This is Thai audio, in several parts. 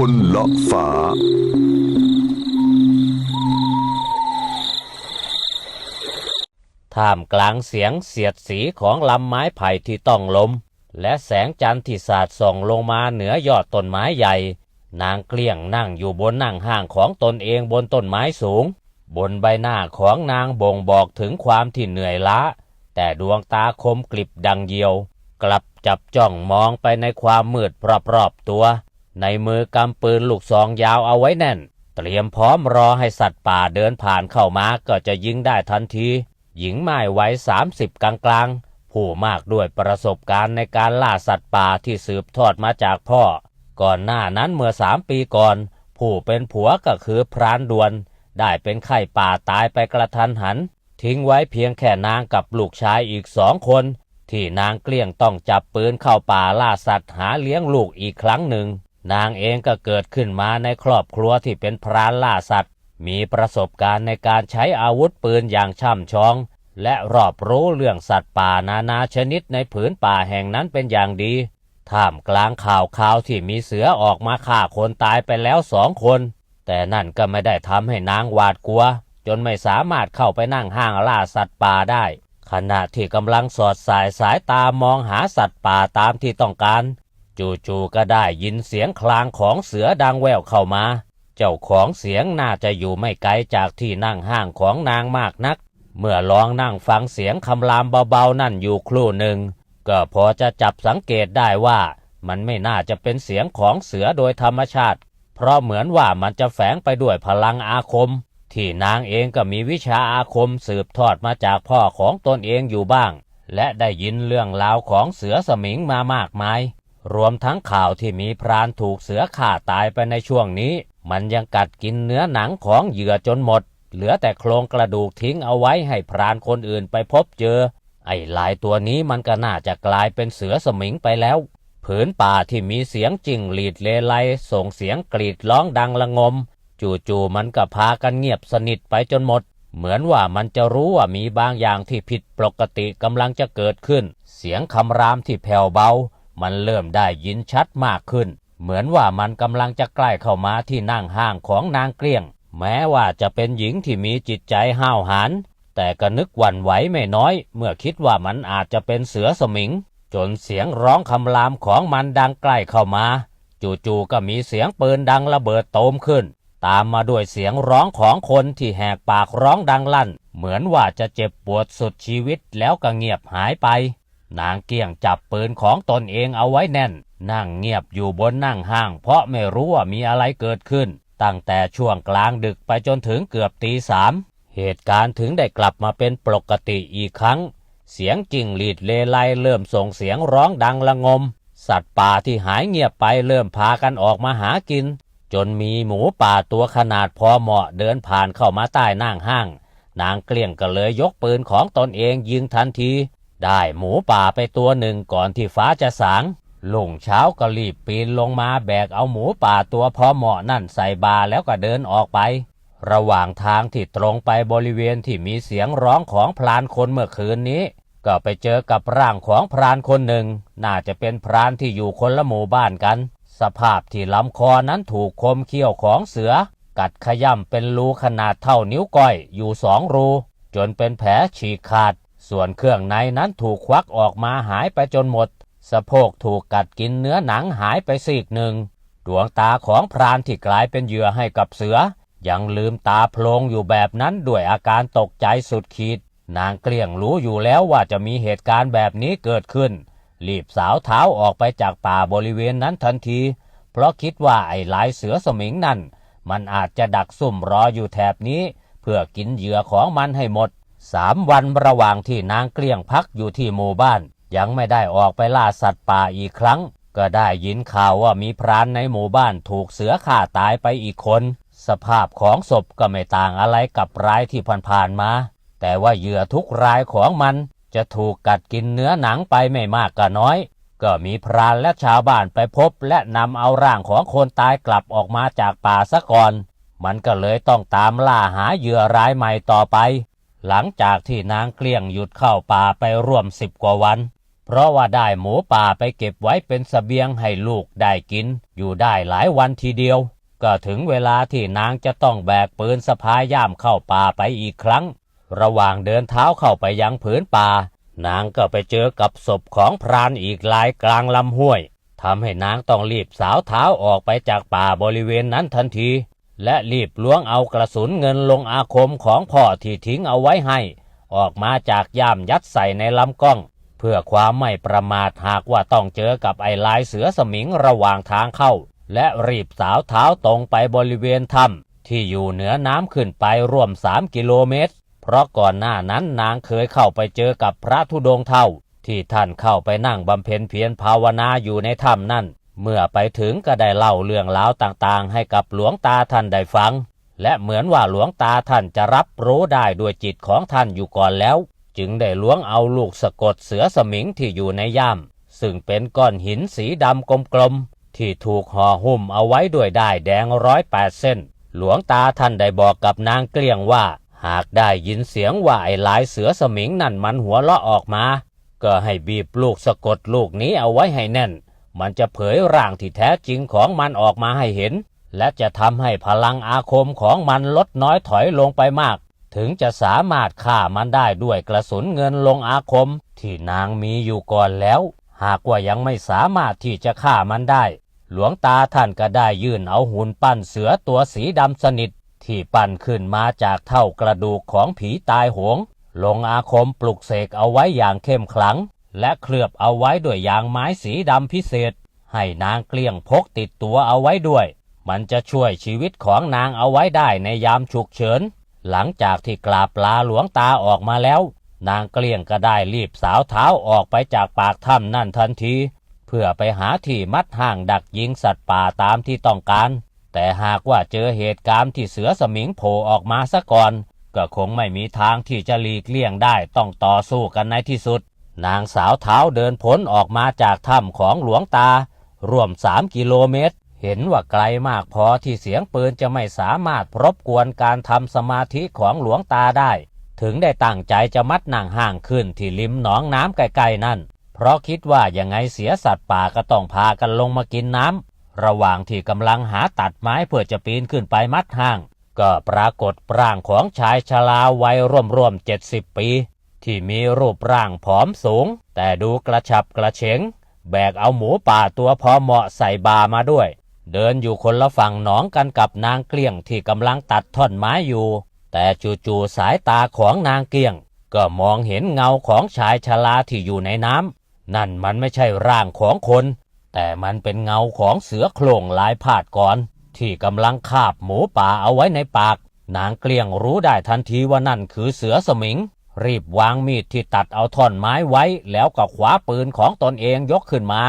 คนละฝาท่ามกลางเสียงเสียดสีของลำไม้ไผ่ที่ต้องลม และแสงจันทร์ที่สาดส่องลงมาเหนือยอดต้นไม้ใหญ่ นางเกลี้ยงนั่งอยู่บนนั่งห้างของตนเองบนต้นไม้สูง บนใบหน้าของนางบ่งบอกถึงความที่เหนื่อยล้า แต่ดวงตาคมกลิบดังเยียว กลับจับจ้องมองไปในความมืดรอบๆตัว ในมือกำปืนลูกซองยาวเอาไว้แน่น เตรียมพร้อมรอให้สัตว์ป่าเดินผ่านเข้ามาก็จะยิงได้ทันที หญิงไม้ไวัยสามสิบกลางๆ ผู้มากด้วยประสบการณ์ในการล่าสัตว์ป่าที่สืบทอดมาจากพ่อ ก่อนหน้านั้นเมื่อสามปีก่อน ผู้เป็นผัวก็คือพรานดวน ได้เป็นไข้ป่าตายไปกระทันหัน ทิ้งไว้เพียงแค่นางกับลูกชายอีกสองคนที่นางเกลี้ยงต้องจับปืนเข้าป่าล่าสัตว์หาเลี้ยงลูกอีกครั้งหนึ่ง นางเองก็เกิดขึ้นมาในครอบครัวที่เป็นพรานล่าสัตว์ มีประสบการณ์ในการใช้อาวุธปืนอย่างช่ำชอง และรอบรู้เรื่องสัตว์ป่านานาชนิดในผืนป่าแห่งนั้นเป็นอย่างดี ท่ามกลางข่าวข่าวที่มีเสือออกมาฆ่าคนตายไปแล้วสองคน แต่นั่นก็ไม่ได้ทำให้นางหวาดกลัว จนไม่สามารถเข้าไปนั่งห้างล่าสัตว์ป่าได้ ขณะที่กำลังสอดสายสายตามองหาสัตว์ป่าตามที่ต้องการ จู่ๆก็ได้ยินเสียงคลางของเสือดังแว่วเข้ามา เจ้าของเสียงน่าจะอยู่ไม่ไกลจากที่นั่งห้างของนางมากนัก เมื่อลองนั่งฟังเสียงคำรามเบาๆนั่นอยู่ครู่หนึ่ง ก็พอจะจับสังเกตได้ว่า มันไม่น่าจะเป็นเสียงของเสือโดยธรรมชาติ เพราะเหมือนว่ามันจะแฝงไปด้วยพลังอาคม ที่นางเองก็มีวิชาอาคมสืบทอดมาจากพ่อของตนเองอยู่บ้าง และได้ยินเรื่องราวของเสือสมิงมามากมาย รวมทั้งข่าวที่มีพรานถูกเสือฆ่าตายไปในช่วงนี้ มันยังกัดกินเนื้อหนังของเหยื่อจนหมด เหลือแต่โครงกระดูกทิ้งเอาไว้ให้พรานคนอื่นไปพบเจอ ไอ้ลายตัวนี้มันก็น่าจะกลายเป็นเสือสมิงไปแล้ว ผืนป่าที่มีเสียงจิ้งหรีดเลไลส่งเสียงกรีดร้องดังละงม จู่ๆมันก็พากันเงียบสนิทไปจนหมดเหมือนว่ามันจะรู้ว่ามีบางอย่างที่ผิดปกติกำลังจะเกิดขึ้น เสียงคำรามที่แผ่วเบา มันเริ่มได้ยินชัดมากขึ้น เหมือนว่ามันกำลังจะใกล้เข้ามาที่นั่งห้างของนางเกลี้ยง แม้ว่าจะเป็นหญิงที่มีจิตใจห้าวหาญแต่ก็นึกหวั่นไหวไม่น้อย เมื่อคิดว่ามันอาจจะเป็นเสือสมิง จนเสียงร้องคำรามของมันดังใกล้เข้ามา จู่ๆก็มีเสียงปืนดังระเบิดโตมขึ้น ตามมาด้วยเสียงร้องของคนที่แหกปากร้องดังลั่น เหมือนว่าจะเจ็บปวดสุดชีวิตแล้วก็เงียบหายไป นางเกี้ยงจับปืนของตนเองเอาไว้แน่น นั่งเงียบอยู่บนนั่งห้าง เพราะไม่รู้ว่ามีอะไรเกิดขึ้น ตั้งแต่ช่วงกลางดึกไปจนถึงเกือบตีสามเหตุการณ์ถึงได้กลับมาเป็นปกติอีกครั้ง เสียงจิ้งหรีดเลไลเริ่มส่งเสียงร้องดังละงม สัตว์ป่าที่หายเงียบไปเริ่มพากันออกมาหากิน จนมีหมูป่าตัวขนาดพอเหมาะเดินผ่านเข้ามาใต้นั่งห้าง นางเกลี้ยงก็เลยยกปืนของตนเองยิงทันที ได้หมูป่าไปตัวหนึ่งก่อนที่ฟ้าจะสางลุงเช้าก็รีบปีนลงมาแบกเอาหมูป่าตัวพอเหมาะนั่นใส่บาแล้วก็เดินออกไป ระหว่างทางที่ตรงไปบริเวณที่มีเสียงร้องของพรานคนเมื่อคืนนี้ ก็ไปเจอกับร่างของพรานคนหนึ่ง น่าจะเป็นพรานที่อยู่คนละหมู่บ้านกัน สภาพที่ลำคอนั้นถูกคมเขี้ยวของเสือ กัดขย่ำเป็นรูขนาดเท่านิ้วก้อยอยู่สองรู จนเป็นแผลฉีกขาด ส่วนเครื่องในนั้นถูกควักออกมาหายไปจนหมด สะโพกถูกกัดกินเนื้อหนังหายไปซีกหนึ่ง ดวงตาของพรานที่กลายเป็นเหยื่อให้กับเสือ ยังลืมตาโพลงอยู่แบบนั้นด้วยอาการตกใจสุดขีด นางเกลี้ยงรู้อยู่แล้วว่าจะมีเหตุการณ์แบบนี้เกิดขึ้น รีบสาวเท้าออกไปจากป่าบริเวณนั้นทันที เพราะคิดว่าไอ้ลายเสือสมิงนั่น มันอาจจะดักซุ่มรออยู่แถบนี้ เพื่อกินเหยื่อของมันให้หมด สามวันระหว่างที่นางเกลี้ยงพักอยู่ที่หมู่บ้าน ยังไม่ได้ออกไปล่าสัตว์ป่าอีกครั้ง ก็ได้ยินข่าวว่ามีพรานในหมู่บ้านถูกเสือฆ่าตายไปอีกคน สภาพของศพก็ไม่ต่างอะไรกับรายที่ผ่านๆมา แต่ว่าเหยื่อทุกรายของมันจะถูกกัดกินเนื้อหนังไปไม่มากก็น้อย ก็มีพรานและชาวบ้านไปพบ และนำเอาร่างของคนตายกลับออกมาจากป่าซะก่อน มันก็เลยต้องตามล่าหาเหยื่อรายใหม่ต่อไป หลังจากที่นางเกลี้ยงหยุดเข้าป่าไปร่วมสิบกว่าวัน เพราะว่าได้หมูป่าไปเก็บไว้เป็นสเสบียงให้ลูกได้กิน อยู่ได้หลายวันทีเดียว ก็ถึงเวลาที่นางจะต้องแบกปืนสะพายย่ามเข้าป่าไปอีกครั้ง ระหว่างเดินเท้าเข้าไปยังผืนป่า นางก็ไปเจอกับศพของพรานอีกหลายกลางลำห้วยทำให้นางต้องรีบสาวเท้าออกไปจากป่าบริเวณนั้นทันที และรีบล้วงเอากระสุนเงินลงอาคมของพ่อที่ทิ้งเอาไว้ให้ ออกมาจากย่ามยัดใส่ในลำกล้อง เพื่อความไม่ประมาทหากว่าต้องเจอกับไอ้ลายเสือสมิงระหว่างทางเข้า และรีบสาวเท้าตรงไปบริเวณถ้ำที่อยู่เหนือน้ำขึ้นไปร่วมสามกิโลเมตร เพราะก่อนหน้านั้นนางเคยเข้าไปเจอกับพระธุดงเท่า ที่ท่านเข้าไปนั่งบำเพ็ญเพียรภาวนาอยู่ในถ้ำนั่น เมื่อไปถึงก็ได้เล่าเรื่องราวต่างๆ ให้กับหลวงตาท่านได้ฟัง และเหมือนว่าหลวงตาท่านจะรับรู้ได้ด้วยจิตของท่านอยู่ก่อนแล้ว จึงได้ล้วงเอาลูกสะกดเสือสมิงที่อยู่ในย่ามซึ่งเป็นก้อนหินสีดำกลมๆที่ถูกห่อหุ้มเอาไว้ด้วยด้ายแดงร้อยแปดเส้น หลวงตาท่านได้บอกกับนางเกลี้ยงว่า หากได้ยินเสียงว่าไอ้ลายเสือสมิงนั่นมันหัวเราะออกมา ก็ให้บีบลูกสะกดลูกนี้เอาไว้ให้แน่น มันจะเผยร่างที่แท้จริงของมันออกมาให้เห็น และจะทำให้พลังอาคมของมันลดน้อยถอยลงไปมาก ถึงจะสามารถฆ่ามันได้ด้วยกระสุนเงินลงอาคม ที่นางมีอยู่ก่อนแล้ว หากว่ายังไม่สามารถที่จะฆ่ามันได้ หลวงตาท่านก็ได้ยื่นเอาหุ่นปั้นเสือตัวสีดำสนิท ที่ปั้นขึ้นมาจากเท่ากระดูกของผีตายโหงลงอาคมปลุกเสกเอาไว้อย่างเข้มขลัง และเคลือบเอาไว้ด้วยยางไม้สีดำพิเศษ ให้นางเกลี้ยงพกติดตัวเอาไว้ด้วย มันจะช่วยชีวิตของนางเอาไว้ได้ในยามฉุกเฉิน หลังจากที่กราบลาหลวงตาออกมาแล้ว นางเกลี้ยงก็ได้รีบสาวเท้าออกไปจากปากถ้ำนั่นทันที เพื่อไปหาที่มัดห่างดักยิงสัตว์ป่าตามที่ต้องการ แต่หากว่าเจอเหตุการณ์ที่เสือสมิงโผล่ออกมาซะก่อนก็คงไม่มีทางที่จะหลีกเลี่ยงได้ต้องต่อสู้กันในที่สุด นางสาวเท้าเดินพ้นออกมาจากถ้ำของหลวงตา รวมสามกิโลเมตร เห็นว่าไกลมากพอที่เสียงปืนจะไม่สามารถรบกวนการทำสมาธิของหลวงตาได้ ถึงได้ตั้งใจจะมัดนางห่างขึ้นที่ริมหนองน้ำใกล้ๆนั่น เพราะคิดว่ายังไงเสียสัตว์ป่าก็ต้องพากันลงมากินน้ำระหว่างที่กำลังหาตัดไม้เพื่อจะปีนขึ้นไปมัดห่าง ก็ปรากฏร่างของชายชราวัยร่วมๆเจ็ดสิบปี ที่มีรูปร่างผอมสูง แต่ดูกระฉับกระเฉง แบกเอาหมูป่าตัวพอเหมาะใส่บามาด้วย เดินอยู่คนละฝั่งหนองกันกับนางเกลี้ยงที่กำลังตัดท่อนไม้อยู่ แต่จู่ๆสายตาของนางเกลี้ยง ก็มองเห็นเงาของชายชราที่อยู่ในน้ำนั่นมันไม่ใช่ร่างของคน แต่มันเป็นเงาของเสือโคร่งลายพาดก่อน ที่กำลังคาบหมูป่าเอาไว้ในปาก นางเกลี้ยงรู้ได้ทันทีว่านั่นคือเสือสมิง รีบวางมีดที่ตัดเอาท่อนไม้ไว้แล้วก็คว้าปืนของตนเองยกขึ้นมา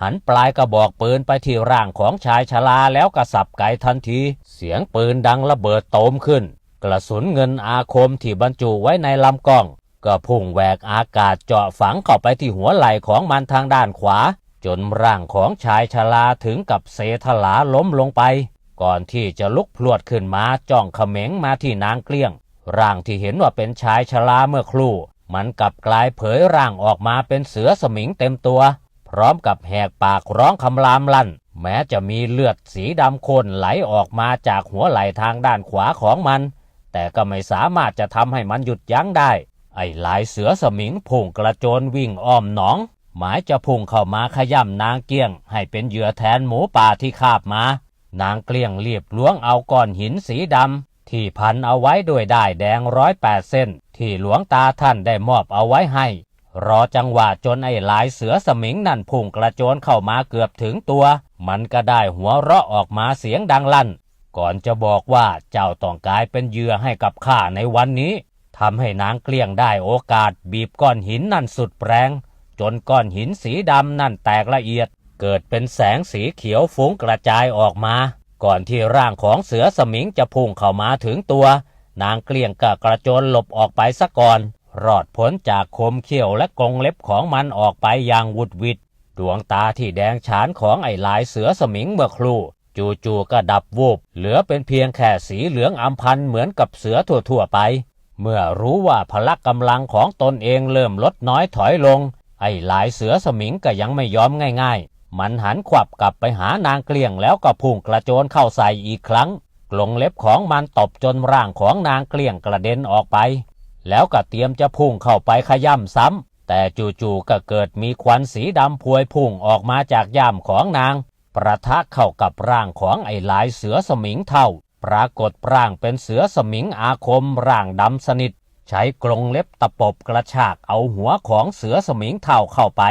หันปลายกระบอกปืนไปที่ร่างของชายชราแล้วกระสับไกทันที เสียงปืนดังระเบิดโตมขึ้น กระสุนเงินอาคมที่บรรจุไว้ในลำกล้อง ก็พุ่งแหวกอากาศเจาะฝังเข้าไปที่หัวไหล่ของมันทางด้านขวา จนร่างของชายชราถึงกับเซทลาล้มลงไป ก่อนที่จะลุกพลวดขึ้นมาจ้องเขม็งมาที่นางเกลี้ยง ร่างที่เห็นว่าเป็นชายชราเมื่อครู่ มันกลับกลายเผยร่างออกมาเป็นเสือสมิงเต็มตัว พร้อมกับแหกปากร้องคำรามลั่น แม้จะมีเลือดสีดำข้นไหลออกมาจากหัวไหล่ทางด้านขวาของมัน แต่ก็ไม่สามารถจะทำให้มันหยุดยั้งได้ ไอ้ลายเสือสมิงพุ่งกระโจนวิ่งอ้อมหนอง หมายจะพุ่งเข้ามาขย่ำนางเกี้ยง ให้เป็นเหยื่อแทนหมูป่าที่คาบมานางเกลี้ยงเรียบล้วงเอาก้อนหินสีดำ ที่พันเอาไว้ด้วยได้แดงร้อยแปดเส้น ที่หลวงตาท่านได้มอบเอาไว้ให้ รอจังหวะจนไอ้ลายเสือสมิงนั่นพุ่งกระโจนเข้ามาเกือบถึงตัว มันก็ได้หัวเราะออกมาเสียงดังลั่น ก่อนจะบอกว่าเจ้าต้องกลายเป็นเหยื่อให้กับข้าในวันนี้ทำให้นางเกลี้ยงได้โอกาสบีบก้อนหินนั่นสุดแรง จนก้อนหินสีดำนั่นแตกละเอียด เกิดเป็นแสงสีเขียวฟุ้งกระจายออกมา ก่อนที่ร่างของเสือสมิงจะพุ่งเข้ามาถึงตัว นางเกลี้ยงก็กระโจนหลบออกไปซะก่อน รอดพ้นจากคมเขี้ยวและกรงเล็บของมันออกไปอย่างวุดวิดดวงตาที่แดงฉานของไอ้ลายเสือสมิงเมื่อครู่จู่ๆก็ดับวูบเหลือเป็นเพียงแค่สีเหลืองอำพันเหมือนกับเสือทั่วๆไป เมื่อรู้ว่าพละกำลังของตนเองเริ่มลดน้อยถอยลง ไอ้หลายเสือสมิงก็ยังไม่ยอมง่าย มันหันขวับกลับไปหานางเกลียงแล้วก็พุ่งกระโจนเข้าใส่อีกครั้ง กลงเล็บของมันตบจนร่างของนางเกลียงกระเด็นออกไป แล้วก็เตรียมจะพุ่งเข้าไปขย่ำซ้ำ แต่จู่ๆก็เกิดมีควันสีดำพวยพุ่งออกมาจากย่ามของนาง ประทะเข้ากับร่างของไอ้หลายเสือสมิงเท่า ปรากฏร่างเป็นเสือสมิงอาคมร่างดำสนิท ใช้กรงเล็บตะปบกระชากเอาหัวของเสือสมิงเท่าเข้าไป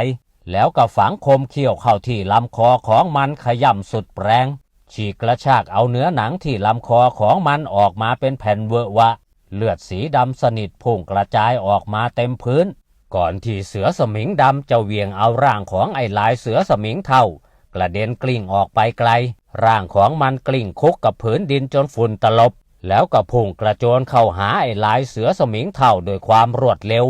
แล้วก็ฝังคมเขี้ยวเข้าที่ลำคอของมันขย่ำสุดแรง ฉีกกระชากเอาเนื้อหนังที่ลำคอของมันออกมาเป็นแผ่นเวอะวะ เลือดสีดำสนิทพุ่งกระจายออกมาเต็มพื้น ก่อนที่เสือสมิงดำจะเวียงเอาร่างของไอ้ลายเสือสมิงเท่ากระเด็นกลิ้งออกไปไกล ร่างของมันกลิ้งคุกกับผืนดินจนฝุ่นตลบ แล้วก็พุ่งกระโจนเข้าหาไอ้ลายเสือสมิงเท่าโดยความรวดเร็ว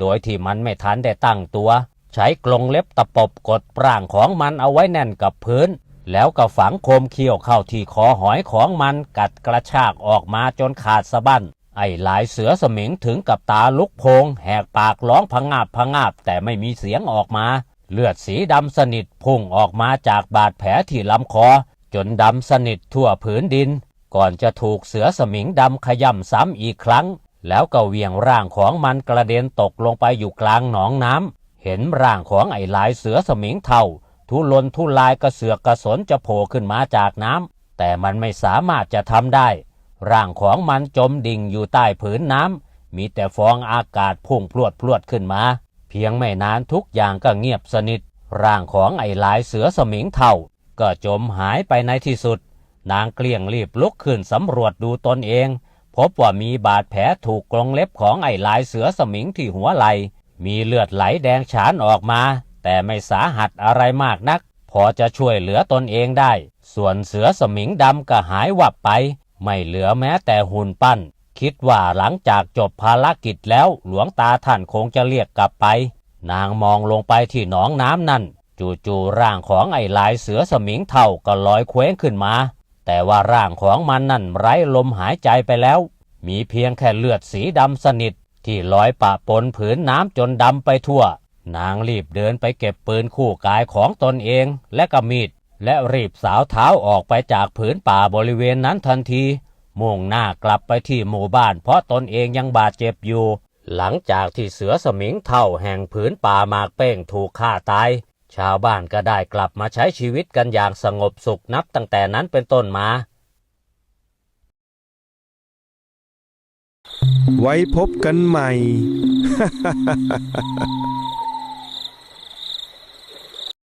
โดยที่มันไม่ทันได้ตั้งตัว ใช้กรงเล็บตะปบกดปร่างของมันเอาไว้แน่นกับพื้น แล้วก็ฝังคมเขี้ยวเข้าที่คอหอยของมันกัดกระชากออกมาจนขาดสะบั้นไอ้หลายเสือสมิงถึงกับตาลุกโพงแหกปากร้องพังงาบพังงาบแต่ไม่มีเสียงออกมา เลือดสีดำสนิทพุ่งออกมาจากบาดแผลที่ลำคอ จนดำสนิททั่วผืนดิน ก่อนจะถูกเสือสมิงดำขย่ำซ้ำอีกครั้ง แล้วก็เหวี่ยงร่างของมันกระเด็นตกลงไปอยู่กลางหนองน้ำ เห็นร่างของไอ้หลายเสือสมิงเท่าทุลนทุลายกระเสือกกระสนจะโผล่ขึ้นมาจากน้ำแต่มันไม่สามารถจะทำได้ ร่างของมันจมดิ่งอยู่ใต้ผืนน้ำมีแต่ฟองอากาศพุ่งพรวดพรวดขึ้นมา เพียงไม่นานทุกอย่างก็เงียบสนิท ร่างของไอ้ลายเสือสมิงเท่าก็จมหายไปในที่สุด นางเกลี้ยงรีบลุกขึ้นสำรวจดูตนเอง พบว่ามีบาดแผลถูกกรงเล็บของไอ้ลายเสือสมิงที่หัวไหล มีเลือดไหลแดงฉานออกมา แต่ไม่สาหัสอะไรมากนัก พอจะช่วยเหลือตนเองได้ ส่วนเสือสมิงดำก็หายวับไป ไม่เหลือแม้แต่หุ่นปั้น คิดว่าหลังจากจบภารกิจแล้วหลวงตาท่านคงจะเรียกกลับไป นางมองลงไปที่หนองน้ำนั่น จู่ๆร่างของไอ้ลายเสือสมิงเท่าก็ลอยเคว้งขึ้นมา แต่ว่าร่างของมันนั่นไร้ลมหายใจไปแล้ว มีเพียงแค่เลือดสีดำสนิท ที่ลอยปะปนผืนน้ำจนดำไปทั่ว นางรีบเดินไปเก็บปืนคู่กายของตนเองและก็มีด และรีบสาวเท้าออกไปจากผืนป่าบริเวณนั้นทันที มุ่งหน้ากลับไปที่หมู่บ้าน เพราะตนเองยังบาดเจ็บอยู่ หลังจากที่เสือสมิงเท่าแห่งผืนป่ามากเป้งถูกฆ่าตาย ชาวบ้านก็ได้กลับมาใช้ชีวิตกันอย่างสงบสุขนับตั้งแต่นั้นเป็นต้นมา ไว้พบกันใหม่